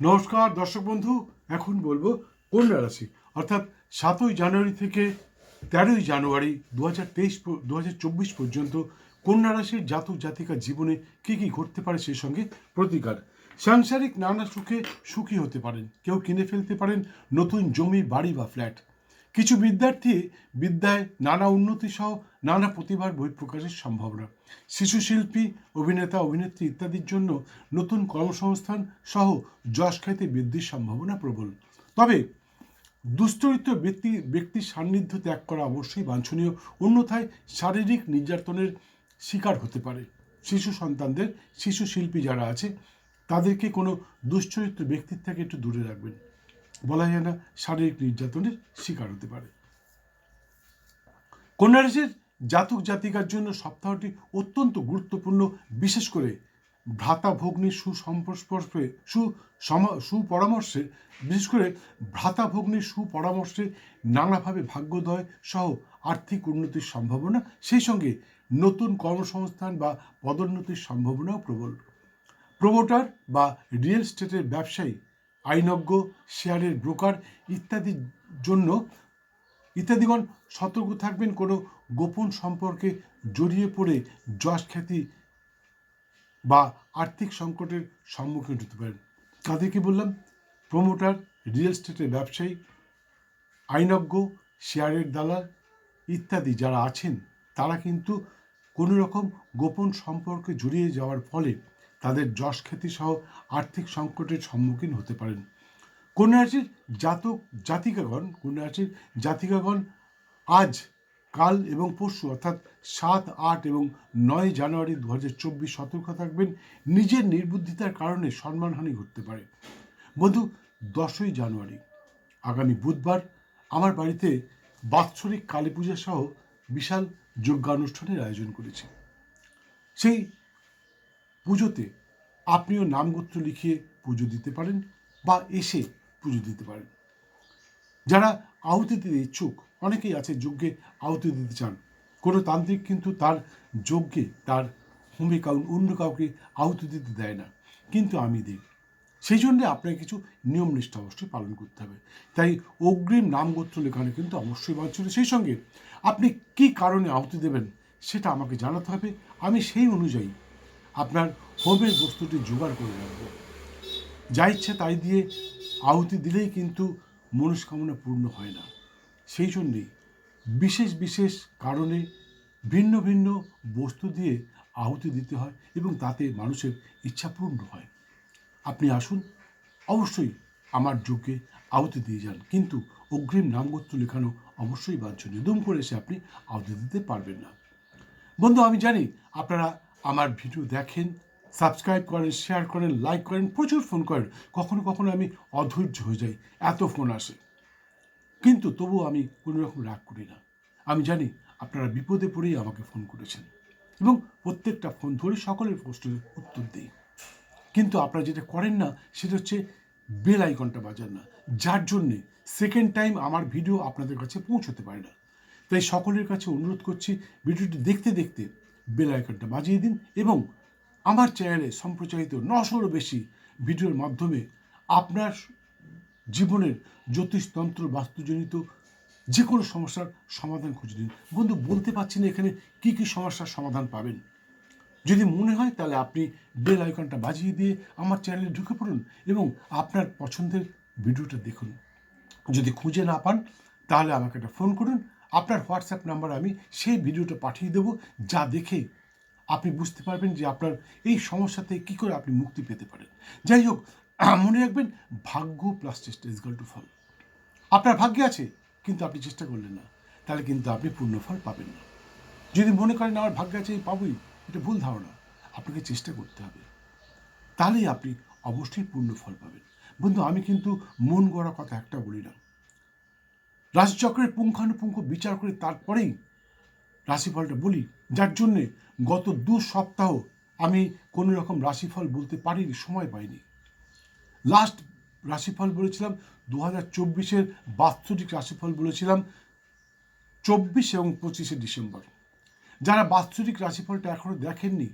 নমস্কার, দর্শক বন্ধু, এখন বলব কন্যা রাশি। অর্থাৎ সাতই জানুয়ারি থেকে তেরোই জানুয়ারি দু হাজার তেইশ দু হাজার চব্বিশ পর্যন্ত কন্যা রাশির জাতক জাতিকার জীবনে কী কী ঘটতে পারে সেই সঙ্গে প্রতিকার। সাংসারিক নানা সুখে সুখী হতে পারেন, কেউ কিনে ফেলতে পারেন, নতুন জমি, বাড়ি বা ফ্ল্যাট। কিছু বিদ্যার্থী বিদ্যায় নানা উন্নতি সহ নানা প্রতিভার বহিঃপ্রকাশের সম্ভাবনা। শিশু শিল্পী, অভিনেতা, অভিনেত্রী ইত্যাদির জন্য নতুন কর্মসংস্থান সহ যশ খ্যাতি বৃদ্ধির সম্ভাবনা প্রবল। তবে দুশ্চরিত্র ব্যক্তি, ব্যক্তির সান্নিধ্য ত্যাগ করা অবশ্যই বাঞ্ছনীয়, অন্যথায় শারীরিক নির্যাতনের শিকার হতে পারে। শিশু সন্তানদের, শিশু শিল্পী যারা আছে, তাদেরকে কোনো দুশ্চরিত্র ব্যক্তির থেকে একটু দূরে রাখবেন। বলা যায় না শারীরিক নির্যাতনের শিকার হতে পারে। কন্যা রাশির জাতক জাতিকার জন্য সপ্তাহটি অত্যন্ত গুরুত্বপূর্ণ, বিশেষ করে ভ্রাতা ভগ্নির সুসম্পর্শে সু সুপরামর্শে, বিশেষ করে ভ্রাতা ভগ্নির সুপরামর্শে নানাভাবে ভাগ্যোদয় সহ আর্থিক উন্নতির সম্ভাবনা, সেই সঙ্গে নতুন কর্মসংস্থান বা পদোন্নতির সম্ভাবনাও প্রবল। প্রমোটার বা রিয়েল এস্টেটের ব্যবসায়ী আইনজ্ঞ, শেয়ারের ব্রোকার ইত্যাদির জন্য ইত্যাদিগণ সতর্ক থাকবেন। কোনো গোপন সম্পর্কে জড়িয়ে পড়ে যশ খ্যাতি বা আর্থিক সংকটের সম্মুখীন হতে পারেন। তাদেরকে বললাম, প্রমোটার, রিয়েল এস্টেটের ব্যবসায়ী, আইনজ্ঞ, শেয়ারের দালাল ইত্যাদি যারা আছেন, তারা কিন্তু কোনো রকম গোপন সম্পর্কে জড়িয়ে যাওয়ার ফলে তাদের যশ খ্যাতি সহ আর্থিক সংকটের সম্মুখীন হতে পারেন। কন্যা রাশির জাতক জাতিকাগণ কন্যা রাশির জাতিকাগণ আজ, কাল এবং পরশু, অর্থাৎ সাত, আট এবং নয় জানুয়ারি দু হাজার চব্বিশ সতর্ক থাকবেন। নিজের নির্বুদ্ধিতার কারণে সম্মানহানি ঘটতে পারে। বন্ধু, দশই জানুয়ারি, আগামী বুধবার আমার বাড়িতে বাৎসরিক কালী পূজা সহ বিশাল যজ্ঞানুষ্ঠানের আয়োজন করেছি। সেই পুজোতে আপনিও নামগোত্র লিখিয়ে পুজো দিতে পারেন বা এসে পুজো দিতে পারেন। যারা আহুতি দিতে ইচ্ছুক, অনেকেই আছে যজ্ঞে আহুতি দিতে চান। কোনো তান্ত্রিক কিন্তু তার যজ্ঞে, তার হোমে কাউ অন্য কাউকে আহুতি দিতে দেয় না। কিন্তু আমি দিই। সেই জন্য আপনাকে কিছু নিয়ম নিষ্ঠা অবশ্যই পালন করতে হবে। তাই অগ্রিম নামগোত্র লেখানো কিন্তু অবশ্যই বাঞ্ছনীয়। সেই সঙ্গে আপনি কি কারণে আহুতি দেবেন সেটা আমাকে জানাতে হবে। আমি সেই অনুযায়ী আপনার হোমের বস্তুটি জোগাড় করে রাখব। যা ইচ্ছে তাই দিয়ে আহুতি দিলেই কিন্তু মনস্কামনা পূর্ণ হয় না। সেই জন্যেই বিশেষ বিশেষ কারণে ভিন্ন ভিন্ন বস্তু দিয়ে আহুতি দিতে হয় এবং তাতে মানুষের ইচ্ছা পূর্ণ হয়। আপনি আসুন, অবশ্যই আমার যজ্ঞে আহুতি দিয়ে যান। কিন্তু অগ্রিম নামগোত্র লেখানো অবশ্যই বাঞ্ছনীয়। দুম করে এসে আপনি আহুতি দিতে পারবেন না। বন্ধু, আমি জানি আপনারা আমার ভিডিও দেখেন সাবস্ক্রাইব করেন শেয়ার করেন লাইক করেন, প্রচুর ফোন করেন। কখনো কখনো আমি অধৈর্য হয়ে যাই, এত ফোন আসে। কিন্তু তবুও আমি কোনো রকম রাগ করি না। আমি জানি আপনারা বিপদে পড়েই আমাকে ফোন করেছেন এবং প্রত্যেকটা ফোন ধরে সকলের প্রশ্নের উত্তর দিই। কিন্তু আপনারা যেটা করেন না, সেটা হচ্ছে বেল আইকনটা বাজান না। যার জন্যে সেকেন্ড টাইম আমার ভিডিও আপনাদের কাছে পৌঁছতে পারে না। তাই সকলের কাছে অনুরোধ করছি ভিডিওটি দেখতে দেখতে বেল আইকনটা বাজিয়ে দিন এবং আমার চ্যানেলে সম্প্রচারিত নশোরও বেশি ভিডিওর মাধ্যমে আপনার জীবনের জ্যোতিষতন্ত্র বাস্তুজনিত যে কোনো সমস্যার সমাধান খুঁজে দিন। বন্ধু, বলতে পারছি না এখানে কী কী সমস্যার সমাধান পাবেন। যদি মনে হয় তাহলে আপনি বেল আইকনটা বাজিয়ে দিয়ে আমার চ্যানেলে ঢুকে পড়ুন এবং আপনার পছন্দের ভিডিওটা দেখুন। যদি খুঁজে না পান তাহলে আমাকে একটা ফোন করুন আপনার হোয়াটসঅ্যাপ নাম্বার আমি সেই ভিডিওটা পাঠিয়ে দেবো যা দেখে আপনি বুঝতে পারবেন যে আপনার এই সমস্যা থেকে কী করে আপনি মুক্তি পেতে পারেন। যাই হোক মনে রাখবেন ভাগ্য প্লাস চেষ্টা ইজগাল টু ফল। আপনার ভাগ্যে আছে, কিন্তু আপনি চেষ্টা করলেন না। তাহলে কিন্তু আপনি পূর্ণ ফল পাবেন না। যদি মনে করেন আমার ভাগ্যে আছে পাবই, এটা ভুল ধারণা। আপনাকে চেষ্টা করতে হবে। তাহলেই আপনি অবশ্যই পূর্ণ ফল পাবেন। বন্ধু, আমি কিন্তু মন গড়া কথা একটা বলি না। রাশিচক্রের পুঙ্খানুপুঙ্খ বিচার করে তারপরেই রাশিফলটা বলি। যার জন্যে গত দু সপ্তাহ আমি কোনো রকম রাশিফল বলতে পারিনি, সময় পাইনি। লাস্ট রাশিফল বলেছিলাম দু হাজার চব্বিশের বাৎসরিক রাশিফল বলেছিলাম, চব্বিশ এবং পঁচিশে ডিসেম্বর। যারা বাৎসরিক রাশিফলটা এখনও দেখেননি,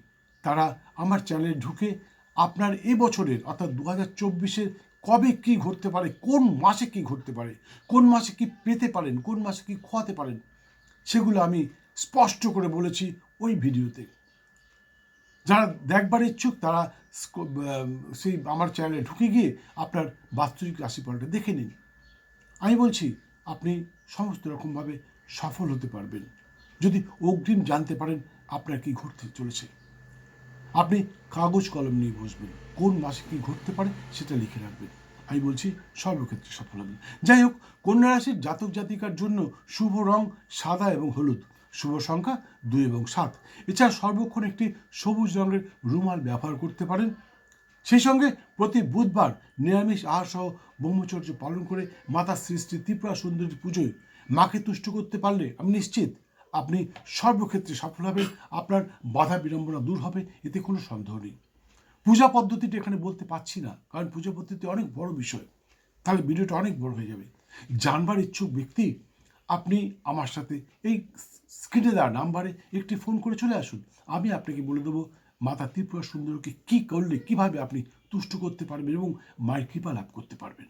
তারা আমার চ্যানেলে ঢুকে আপনার এ বছরের, অর্থাৎ দু হাজার চব্বিশের কবে কি ঘটতে পারে? কোন মাসে কি ঘটতে পারে? কোন মাসে কি পেতে পারেন? কোন মাসে কি খোয়াতে পারেন? সেগুলো আমি স্পষ্ট করে বলেছি ওই ভিডিওতে। যারা দেখবার ইচ্ছুক, তারা সেই আমার চ্যানেলে ঢুকে গিয়ে আপনার বাস্তবিক রাশিফলটা দেখে নিন। আমি বলছি, আপনি সমস্ত রকমভাবে সফল হতে পারবেন। যদি অগ্রিম জানতে পারেন, আপনার কি ঘটতে চলেছে। আপনি কাগজ কলম নিয়ে বসবেন। কোন মাসে কি ঘটতে পারে সেটা লিখে রাখবেন। আমি বলছি সর্বক্ষেত্রে সফল হবেন যাই হোক, কন্যা রাশির জাতক জাতিকার জন্য শুভ রং সাদা এবং হলুদ। শুভ সংখ্যা দুই এবং সাত। এছাড়া সর্বক্ষণ একটি সবুজ রঙের রুমাল ব্যবহার করতে পারেন। সেই সঙ্গে প্রতি বুধবার নিরামিষ আহার সহ ব্রহ্মচর্য পালন করে মাতা শ্রী ত্রিপুরা সুন্দরী পুজোয় মাকে তুষ্ট করতে পারলে আমি নিশ্চিত আপনি সর্বক্ষেত্রে সফল হবেন আপনার বাধা বিড়ম্বনা দূর হবে, এতে কোনো সন্দেহ নেই। পূজা পদ্ধতিটা এখানে বলতে পারছি না, কারণ পূজা পদ্ধতি অনেক বড় বিষয়। তাহলে ভিডিওটা অনেক বড় হয়ে যাবে। জানবার ইচ্ছুক ব্যক্তি, আপনি আমার সাথে এই স্ক্রিনে দেওয়া নাম্বারে একটি ফোন করে চলে আসুন। আমি আপনাকে বলে দেবো, মাতা ত্রিপুরা সুন্দরকে কী করলে, কীভাবে আপনি তুষ্ট করতে পারবেন এবং মায়ের কৃপা লাভ করতে পারবেন।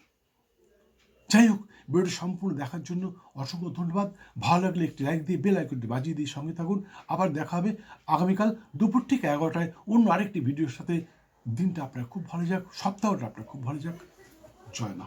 যাই হোক, ভিডিওটি সম্পূর্ণ দেখার জন্য অসংখ্য ধন্যবাদ। ভালো লাগলে একটি লাইক দিয়ে বেল আইকনটি বাজিয়ে দিয়ে সঙ্গে থাকুন। আবার দেখা হবে আগামীকাল দুপুর ঠিক এগারোটায় অন্য আরেকটি ভিডিওর সাথে। দিনটা আপনার খুব ভালো যাক, সপ্তাহটা আপনার খুব ভালো যাক। জয় মা।